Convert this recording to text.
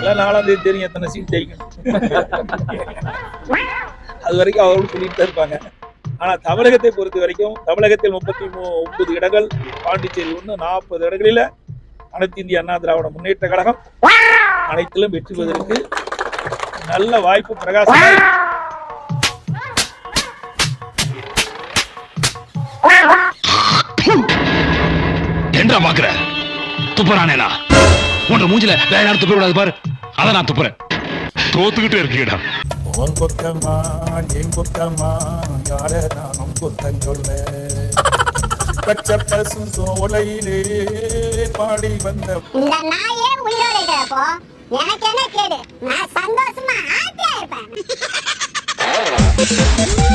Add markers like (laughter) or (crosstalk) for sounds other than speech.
எல்லாம் நாலாம் தேதி தெரியும் எத்தனை சீட் ஜெயிக்கும் அது வரைக்கும் அவர்களும் சொல்லிட்டு தான் இருப்பாங்க. ஆனா தமிழகத்தை பொறுத்த வரைக்கும் தமிழகத்தில் முப்பத்தி ஒன்பது இடங்கள் பாண்டிச்சேரி ஒன்று நாற்பது இடங்களில அனைத்து இந்திய அண்ணா திராவிட முன்னேற்ற கழகம். அனைத்திலும் வெற்றி பெறுவதற்கு நல்ல வாய்ப்பு பிரகாசம் என்ன பாக்குற துப்புறானேனா உன்ற மூஞ்சில வேற யாரும் துப்ப கூடாது பாரு. அதான் நான் துப்புறேன். தோத்துக்கிட்டே இருக்கீடா உன் குத்தம்மா என் குத்தம்மா யார நானும் குத்தம் சொல்ல பச்சை பசும் சோலையிலே பாடி வந்த இந்த நாயே உயிரோட இருக்கிறப்போ எனக்கு என்ன கேடு? நான் சந்தோஷமா ஹாப்பியா இருப்பேன். (laughs)